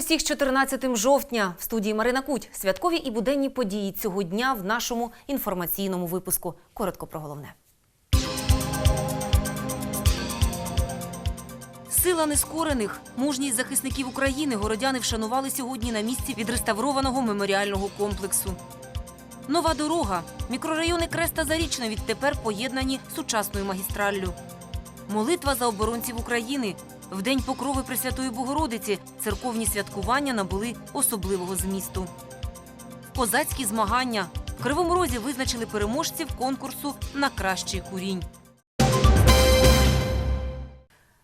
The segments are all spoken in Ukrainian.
Вітаю всіх 14 жовтня. В студії Марина Куть. Святкові і буденні події цього дня в нашому інформаційному випуску. Коротко про головне. Сила нескорених, мужність захисників України городяни вшанували сьогодні на місці відреставрованого меморіального комплексу. Нова дорога. Мікрорайони Креста Зарічна відтепер поєднані сучасною магістраллю. Молитва за оборонців України. В день покрови Пресвятої Богородиці церковні святкування набули особливого змісту. Козацькі змагання. В Кривому Розі визначили переможців конкурсу на кращий курінь.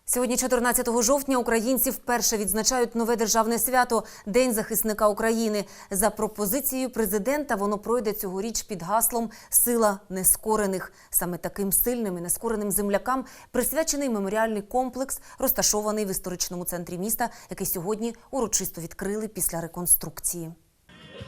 Сьогодні, 14 жовтня, українці вперше відзначають нове державне свято День захисника України. За пропозицією президента воно пройде цьогоріч під гаслом Сила нескорених. Саме таким сильним і нескореним землякам присвячений меморіальний комплекс, розташований в історичному центрі міста, який сьогодні урочисто відкрили після реконструкції.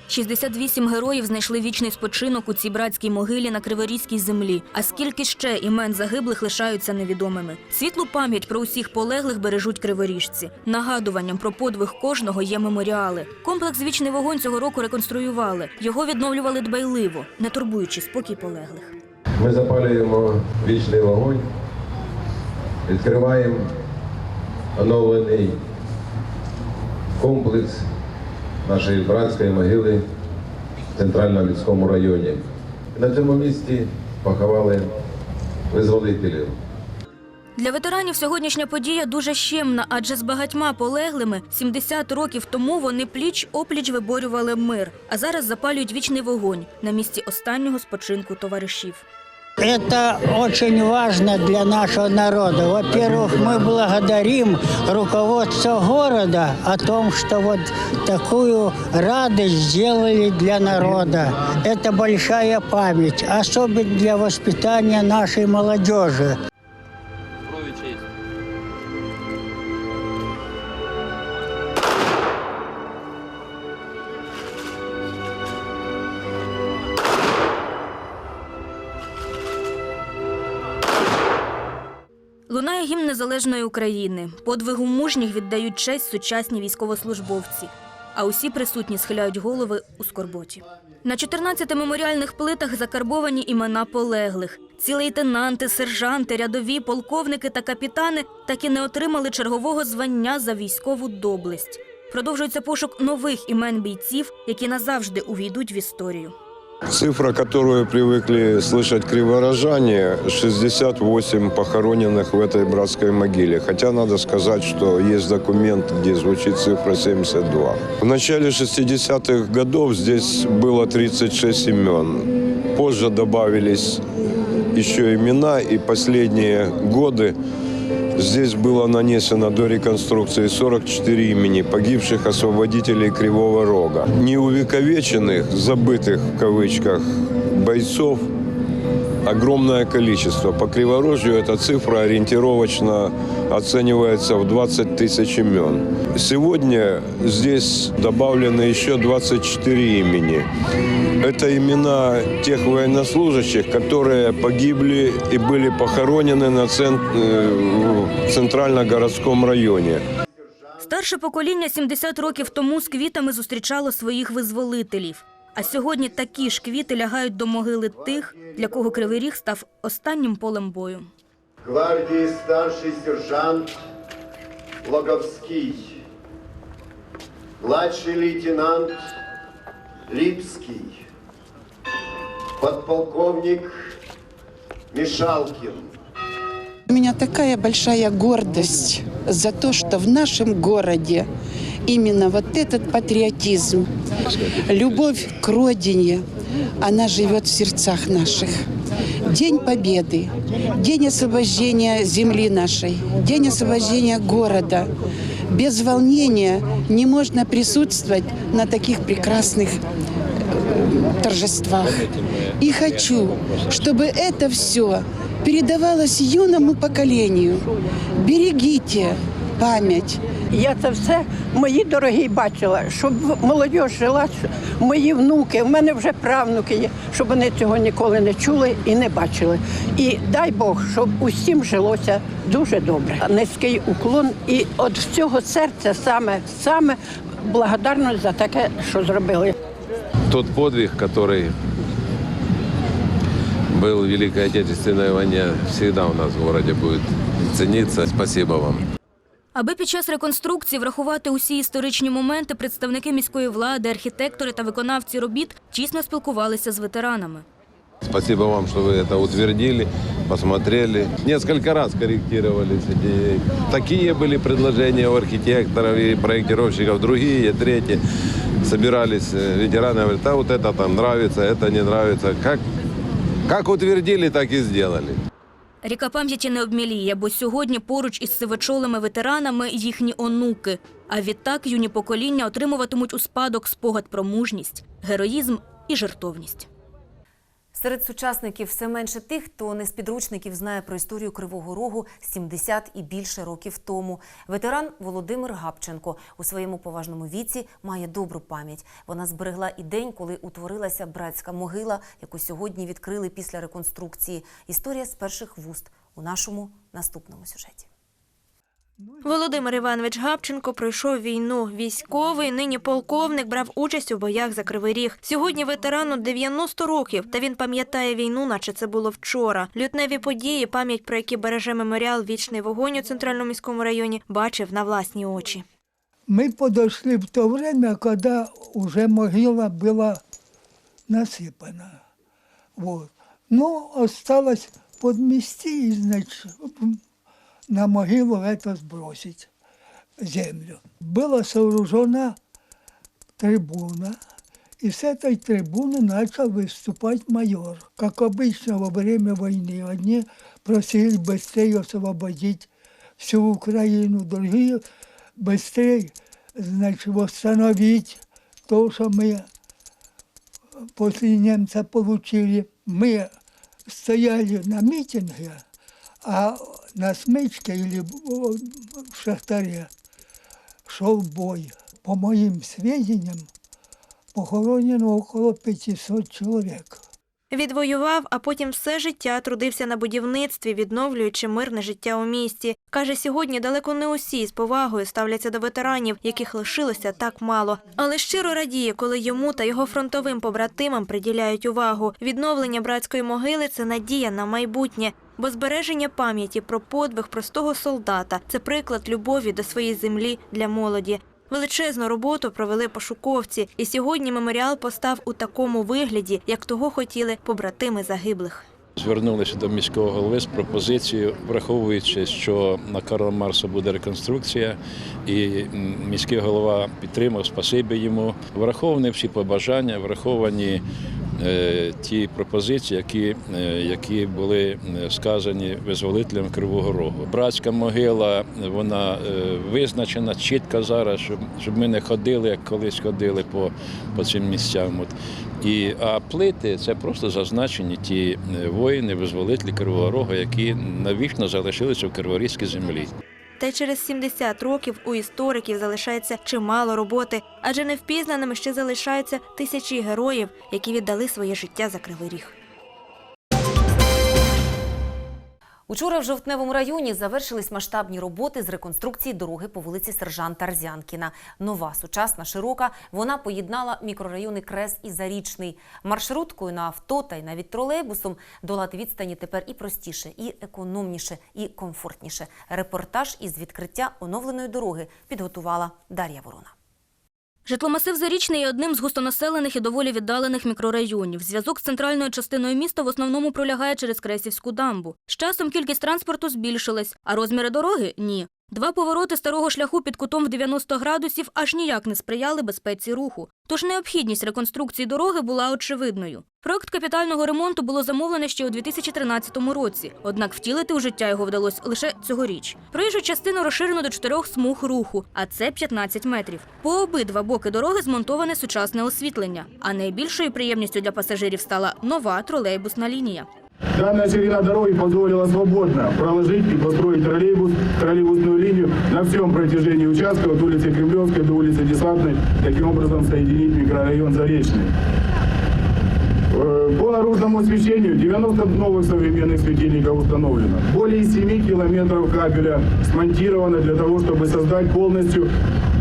68 героїв знайшли вічний спочинок у цій братській могилі на Криворізькій землі. А скільки ще імен загиблих лишаються невідомими. Світлу пам'ять про усіх полеглих бережуть криворіжці. Нагадуванням про подвиг кожного є меморіали. Комплекс Вічний вогонь цього року реконструювали. Його відновлювали дбайливо, не турбуючи спокій полеглих. Ми запалюємо вічний вогонь, відкриваємо оновлений комплекс нашої братської могили в центральному міському районі. На цьому місці поховали визволителів. Для ветеранів сьогоднішня подія дуже щемна, адже з багатьма полеглими 70 років тому вони пліч опліч виборювали мир, а зараз запалюють вічний вогонь на місці останнього спочинку товаришів. Это очень важно для нашего народа. Во-первых, мы благодарим руководство города о том, что вот такую радость сделали для народа. Это большая память, особенно для воспитания нашей молодежи. Незалежної України. Подвигу мужніх віддають честь сучасні військовослужбовці. А усі присутні схиляють голови у скорботі. На 14 меморіальних плитах закарбовані імена полеглих. Ці лейтенанти, сержанти, рядові, полковники та капітани так і не отримали чергового звання за військову доблесть. Продовжується пошук нових імен бійців, які назавжди увійдуть в історію. Цифра, которую привыкли слышать криворожане, 68 похороненных в этой братской могиле. Хотя надо сказать, что есть документ, где звучит цифра 72. В начале 60-х годов здесь было 36 имен. Позже добавились еще имена, и последние годы Здесь было нанесено до реконструкции 44 имени погибших освободителей Кривого Рога. Неувековеченных, забытых в кавычках, бойцов огромное количество. По Криворожью эта цифра ориентировочно оценивается в 20 тысяч имен. Сегодня здесь добавлено еще 24 имени. Это имена тех военнослужащих, которые погибли и были похоронены на цен- э, в центрально-городском районе. Старше покоління 70 років тому з квітами зустрічало своїх визволителів. А сьогодні такі ж квіти лягають до могили тих, для кого Кривий Ріг став останнім полем бою. гвардии старший сержант Логовский, младший лейтенант Липский, подполковник Мишалкин. У меня такая большая гордость за то, что в нашем городе именно вот этот патриотизм, любовь к родине, она живет в сердцах наших. День Победы, день освобождения земли нашей, день освобождения города. Без волнения не можно присутствовать на таких прекрасных э, торжествах. И хочу, чтобы это все передавалось юному поколению. Берегите память я це все, мої дорогі, бачила, щоб молодь жила, мої внуки, в мене вже правнуки є, щоб вони цього ніколи не чули і не бачили. І дай Бог, щоб усім жилося дуже добре. Низький уклон. І з цього серця саме, саме благодарність за таке, що зробили. тот подвиг, который был в Великой Отечественной войне, всегда у нас в городе будет цениться. Спасибо вам. Аби під час реконструкції врахувати усі історичні моменти, представники міської влади, архітектори та виконавці робіт тісно спілкувалися з ветеранами. Спасибо вам, что вы это утвердили, посмотрели. Несколько раз корректировались. Эти... Такие были предложения у архитекторов и проектировщиков, другие, третьи. Собирались э, ветераны, говорят, а вот это там нравится, это не нравится. Как, как утвердили, так и сделали. Ріка пам'яті не обміліє, бо сьогодні поруч із сивочолими ветеранами їхні онуки. А відтак юні покоління отримуватимуть у спадок спогад про мужність, героїзм і жертовність. Серед сучасників все менше тих, хто не з підручників знає про історію Кривого Рогу 70 і більше років тому. Ветеран Володимир Гапченко у своєму поважному віці має добру пам'ять. Вона зберегла і день, коли утворилася братська могила, яку сьогодні відкрили після реконструкції. Історія з перших вуст у нашому наступному сюжеті. Володимир Іванович Гапченко пройшов війну. Військовий, нині полковник, брав участь у боях за Кривий Ріг. Сьогодні ветерану 90 років, та він пам'ятає війну, наче це було вчора. Лютневі події, пам'ять про які береже меморіал Вічний вогонь у центральному міському районі, бачив на власні очі. Мы подошли в то время, когда уже могила была насыпана. Вот. Но осталось подмести и, значит, на могилу это сбросить, землю. Была сооружена трибуна, и с этой трибуны начал выступать майор. Как обычно во время войны. Одни просили быстрее освободить всю Украину, другие быстрее, значит, восстановить то, что мы после немца получили. Мы стояли на митинге, а на смычке или в шахтаре шел бой. По моим сведениям, похоронено около 500 человек. Відвоював, а потім все життя трудився на будівництві, відновлюючи мирне життя у місті. Каже, сьогодні далеко не усі з повагою ставляться до ветеранів, яких лишилося так мало. Але щиро радіє, коли йому та його фронтовим побратимам приділяють увагу. Відновлення братської могили це надія на майбутнє. Бо збереження пам'яті про подвиг простого солдата це приклад любові до своєї землі для молоді. Величезну роботу провели пошуковці, і сьогодні меморіал постав у такому вигляді, як того хотіли побратими загиблих. Звернулися до міського голови з пропозицією, враховуючи, що на Карла Марса буде реконструкція, і міський голова підтримав, спасибі йому. Враховані всі побажання, враховані е, ті пропозиції, які, е, які були е, сказані визволителям Кривого Рогу. Братська могила вона визначена чітко зараз, щоб, щоб ми не ходили, як колись ходили по, по цим місцям. От. І, а плити це просто зазначені ті е, воїни, визволителі Кривого Рога, які навічно залишилися в Криворізькій землі. Та й через 70 років у істориків залишається чимало роботи, адже невпізнаними ще залишаються тисячі героїв, які віддали своє життя за Кривий Ріг. Учора в Жовтневому районі завершились масштабні роботи з реконструкції дороги по вулиці Сержанта Арзянкіна. Нова, сучасна, широка. Вона поєднала мікрорайони Крес і Зарічний. Маршруткою на авто та й навіть тролейбусом долати відстані тепер і простіше, і економніше, і комфортніше. Репортаж із відкриття оновленої дороги підготувала Дар'я Ворона. Житломасив Зарічний є одним з густонаселених і доволі віддалених мікрорайонів. Зв'язок з центральною частиною міста в основному пролягає через Кресівську дамбу. З часом кількість транспорту збільшилась, а розміри дороги ні. Два повороти старого шляху під кутом в 90 градусів аж ніяк не сприяли безпеці руху. Тож необхідність реконструкції дороги була очевидною. Проект капітального ремонту було замовлене ще у 2013 році, однак втілити у життя його вдалося лише цьогоріч. Проїжджу частину розширено до чотирьох смуг руху, а це 15 метрів. По обидва боки дороги змонтоване сучасне освітлення. А найбільшою приємністю для пасажирів стала нова тролейбусна лінія. Данная ширина дороги позволила свободно проложить и построить троллейбус, троллейбусную линию на всем протяжении участка от улицы Кремлевской до улицы Десантной, таким образом соединить микрорайон Заречный. Э, По наружному освещению 90 новых современных светильников установлено. Более 7 километров кабеля смонтировано для того, чтобы создать полностью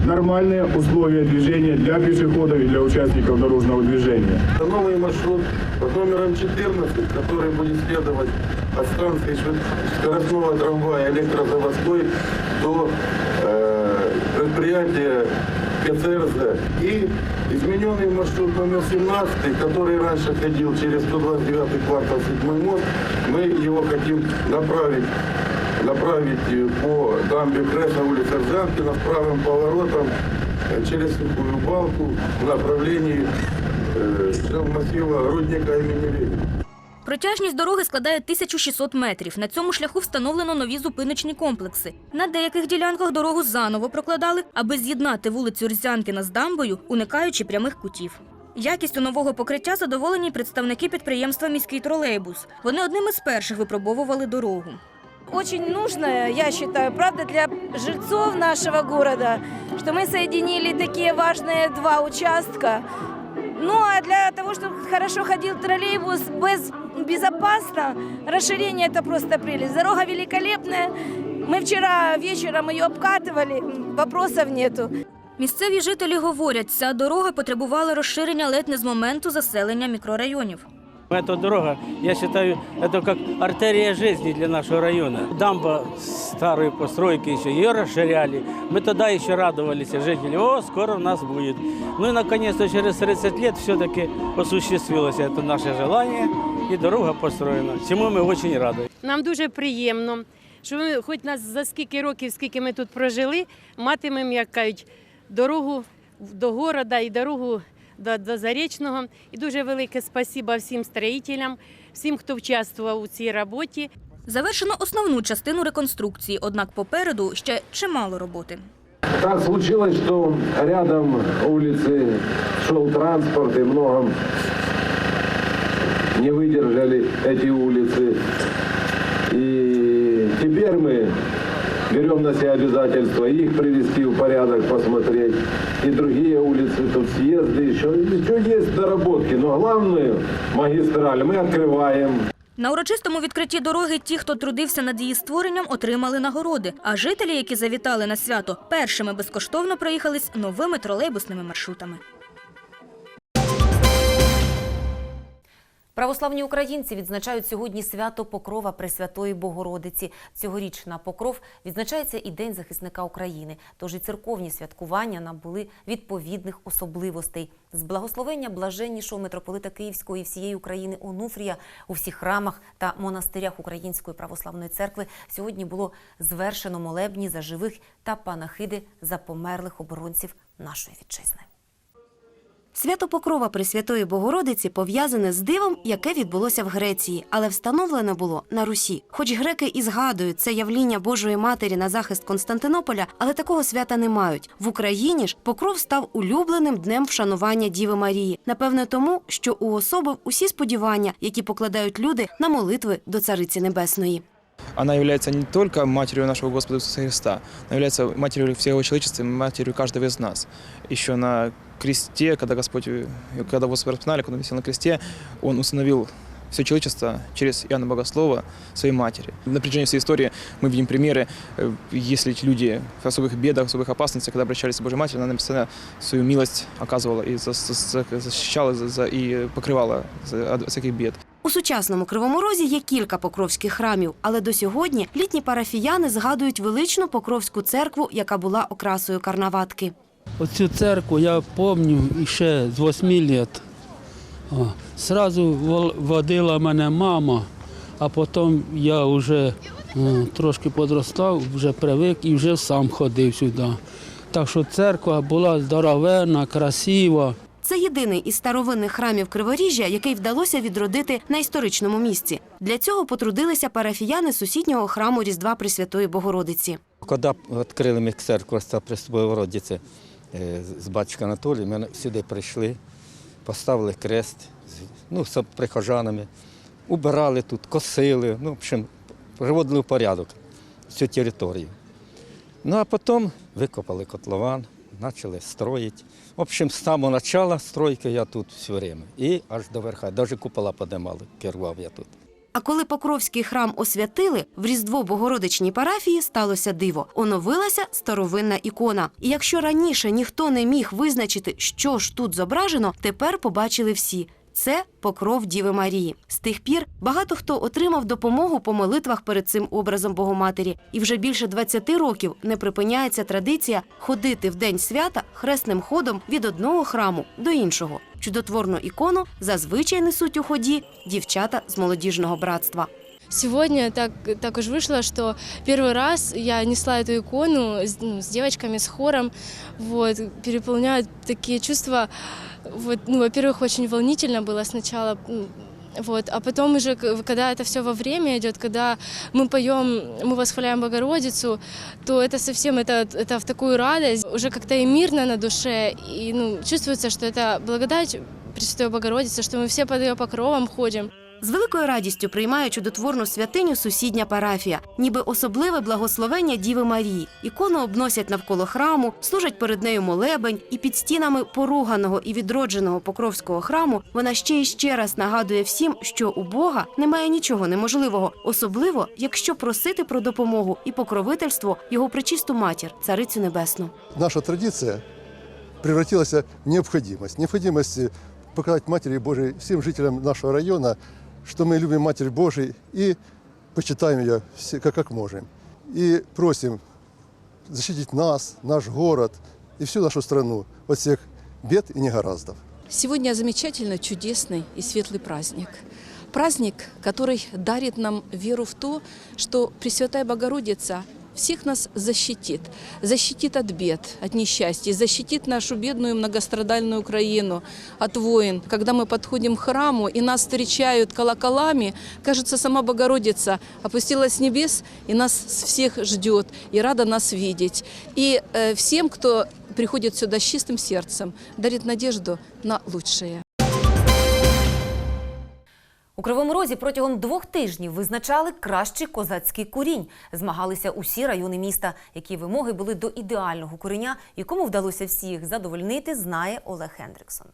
нормальные условия движения для пешеходов и для участников дорожного движения. Новый маршрут под номером 14, который будет следовать от станции скоростного трамвая электрозаводской до э, предприятия КЦРЗ. И измененный маршрут номер 17, который раньше ходил через 129 квартал 7 мост, мы его хотим направить направить э, по дамбе Крес на улице Ржанкина с правым поворотом э, через сухую балку в направлении э, массива рудника имени Ленина. Протяжність дороги складає 1600 метрів. На цьому шляху встановлено нові зупиночні комплекси. На деяких ділянках дорогу заново прокладали, аби з'єднати вулицю Рзянкіна з дамбою, уникаючи прямих кутів. Якістю нового покриття задоволені представники підприємства Міський тролейбус. Вони одним із перших випробовували дорогу. Очень нужно, я считаю, правда, для жильцов нашего города, что мы соединили такие важные два участка. Ну а для того, чтобы хорошо ходил троллейбус без, безопасно, расширение это просто прелесть. Дорога великолепная. Мы вчера вечером ее обкатывали, вопросов нету. Місцеві жителі говорять, ця дорога потребувала розширення ледь не з моменту заселення мікрорайонів. Эта дорога, я считаю, это как артерия жизни для нашего района. Дамба старой постройки еще, ее расширяли. Мы тогда еще радовались, жители, о, скоро у нас будет. Ну и наконец-то через 30 лет все-таки осуществилось это наше желание, и дорога построена, чему мы очень рады. Нам дуже приємно, що ми, хоч нас за скільки років, скільки ми тут прожили, матимемо, як кажуть, дорогу до города і дорогу до, до Зарічного. І дуже велике спасіба всім строїтелям, всім, хто участвував у цій роботі. Завершено основну частину реконструкції, однак попереду ще чимало роботи. Так случилось, что рядом улицы шел транспорт и много не выдержали эти улицы. И теперь мы берем на себя обязательство их привести в порядок, посмотреть. И другие улицы, тут съезды, еще, еще есть доработки. Но главную магистраль мы открываем. На урочистому відкритті дороги ті, хто трудився над її створенням, отримали нагороди. А жителі, які завітали на свято, першими безкоштовно проїхались новими тролейбусними маршрутами. Православні українці відзначають сьогодні свято Покрова Пресвятої Богородиці. Цьогоріч на Покров відзначається і День захисника України. Тож і церковні святкування набули відповідних особливостей. З благословення блаженнішого митрополита Київського і всієї України Онуфрія у всіх храмах та монастирях Української православної церкви сьогодні було звершено молебні за живих та панахиди за померлих оборонців нашої вітчизни. Свято Покрова Пресвятої Богородиці пов'язане з дивом, яке відбулося в Греції, але встановлене було на Русі. Хоч греки і згадують це явління Божої Матері на захист Константинополя, але такого свята не мають. В Україні ж Покров став улюбленим днем вшанування Діви Марії. Напевне, тому, що уособив усі сподівання, які покладають люди на молитви до Цариці Небесної. Она является не только матерью нашего Господа Иисуса Христа, она является матерью всего человечества, матерью каждого из нас. Еще на кресте, когда Господь, когда Господь распинали, когда он висел на кресте, Он установил все человечество через Иоанна Богослова своей матери. На протяжении всей истории мы видим примеры, э, если люди в особых бедах, в особых опасностях, когда обращались к Божьей Матери, она постоянно свою милость оказывала и за- за- защищала за- за- и покрывала от всяких бед. У сучасному Кривому Розі є кілька покровських храмів, але до сьогодні літні парафіяни згадують величну покровську церкву, яка була окрасою карнаватки. Оцю церкву я пам'ятаю ще з 8 літ. Сразу водила мене мама, а потім я вже е, трошки подростав, вже привик і вже сам ходив сюди. Так що церква була здоровенна, красива. Це єдиний із старовинних храмів Криворіжжя, який вдалося відродити на історичному місці. Для цього потрудилися парафіяни сусіднього храму Різдва Пресвятої Богородиці. Коли відкрили ми церкву Пресвятої Богородиці е, з батюшка Анатолієм, ми сюди прийшли, поставили крест ну, з прихожанами, убирали тут, косили, ну, в общем, приводили в порядок всю територію. Ну а потім викопали котлован, почали строїти. В общем, з самого початку стройки я тут все время. І аж до верха, навіть купола подимали, керував я тут. А коли Покровський храм освятили, в Різдво Богородичній парафії сталося диво. Оновилася старовинна ікона. І якщо раніше ніхто не міг визначити, що ж тут зображено, тепер побачили всі. Це покров Діви Марії. З тих пір багато хто отримав допомогу по молитвах перед цим образом Богоматері. І вже більше 20 років не припиняється традиція ходити в день свята хресним ходом від одного храму до іншого. Чудотворну ікону зазвичай несуть у ході дівчата з молодіжного братства. Сегодня так, так уж вышло, что первый раз я несла эту икону с, ну, с девочками, с хором. Вот, переполняют такие чувства. Вот, ну, во-первых, очень волнительно было сначала. м, Вот, а потом уже, к- когда это все во время идет, когда мы поем, мы восхваляем Богородицу, то это совсем это, это в такую радость, уже как-то и мирно на душе, и ну, чувствуется, что это благодать Пресвятой Богородицы, что мы все под ее покровом ходим. З великою радістю приймає чудотворну святиню сусідня парафія, ніби особливе благословення Діви Марії. Ікону обносять навколо храму, служать перед нею молебень, і під стінами поруганого і відродженого Покровського храму вона ще і ще раз нагадує всім, що у Бога немає нічого неможливого, особливо якщо просити про допомогу і покровительство його пречисту матір, царицю небесну. наша традиция превратилась в. Необходимость э, показать Матери Божией всем жителям нашего района, что мы любим Матерь Божию и почитаем ее все, как, как можем. И просим защитить нас, наш город и всю нашу страну от всех бед и негораздов. Сегодня замечательно чудесный и светлый праздник. Праздник, который дарит нам веру в то, что Пресвятая Богородица всех нас защитит. Защитит от бед, от несчастья, защитит нашу бедную многострадальную Украину от войн. Когда мы подходим к храму и нас встречают колоколами, кажется, сама Богородица опустилась с небес и нас всех ждет и рада нас видеть. И э, всем, кто приходит сюда с чистым сердцем, дарит надежду на лучшее. У Кривому Розі протягом двох тижнів визначали кращий козацький курінь. Змагалися усі райони міста. Які вимоги були до ідеального куреня, якому вдалося всіх задовольнити, знає Олег Хендриксон.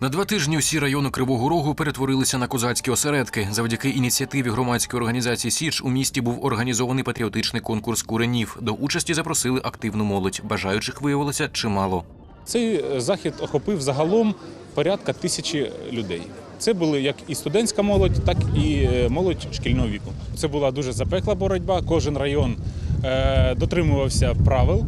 На два тижні усі райони Кривого Рогу перетворилися на козацькі осередки. Завдяки ініціативі громадської організації Січ у місті був організований патріотичний конкурс куренів. До участі запросили активну молодь. Бажаючих виявилося чимало. Цей захід охопив загалом порядка тисячі людей. Це були як і студентська молодь, так і е, молодь шкільного віку. Це була дуже запекла боротьба. Кожен район е, дотримувався правил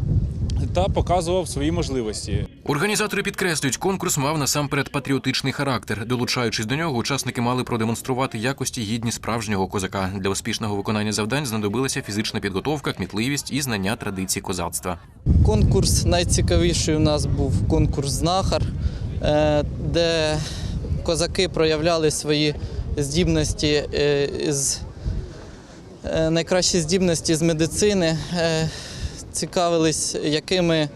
та показував свої можливості. Організатори підкреслюють, конкурс мав насамперед патріотичний характер. Долучаючись до нього, учасники мали продемонструвати якості гідні справжнього козака. Для успішного виконання завдань знадобилася фізична підготовка, кмітливість і знання традицій козацтва. Конкурс найцікавіший у нас був конкурс знахар, е, де козаки проявляли свої здібності е, з е, найкращі здібності з медицини, е, цікавились, якими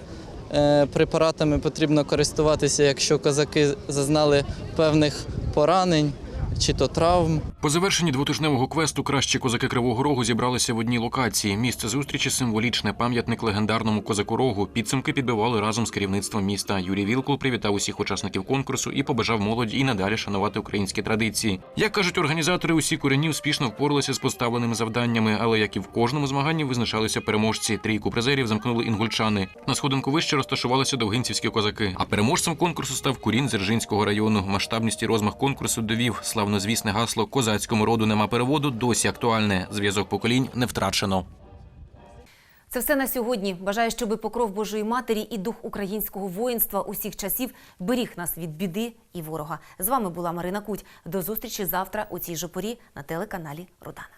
препаратами потрібно користуватися, якщо козаки зазнали певних поранень чи то травм. По завершенні двотижневого квесту кращі козаки Кривого Рогу зібралися в одній локації. Місце зустрічі символічне пам'ятник легендарному козаку Рогу. Підсумки підбивали разом з керівництвом міста. Юрій Вілкул привітав усіх учасників конкурсу і побажав молоді і надалі шанувати українські традиції. Як кажуть організатори, усі курені успішно впоралися з поставленими завданнями, але як і в кожному змаганні визначалися переможці. Трійку призерів замкнули інгульчани. На сходинку вище розташувалися довгинцівські козаки. А переможцем конкурсу став курін Дзержинського району. Масштабність і розмах конкурсу довів славнозвісне гасло козацькому роду нема переводу. Досі актуальне. Зв'язок поколінь не втрачено. Це все на сьогодні. Бажаю, щоб покров Божої Матері і дух українського воїнства усіх часів беріг нас від біди і ворога. З вами була Марина Куть. До зустрічі завтра у цій же порі на телеканалі Рудана.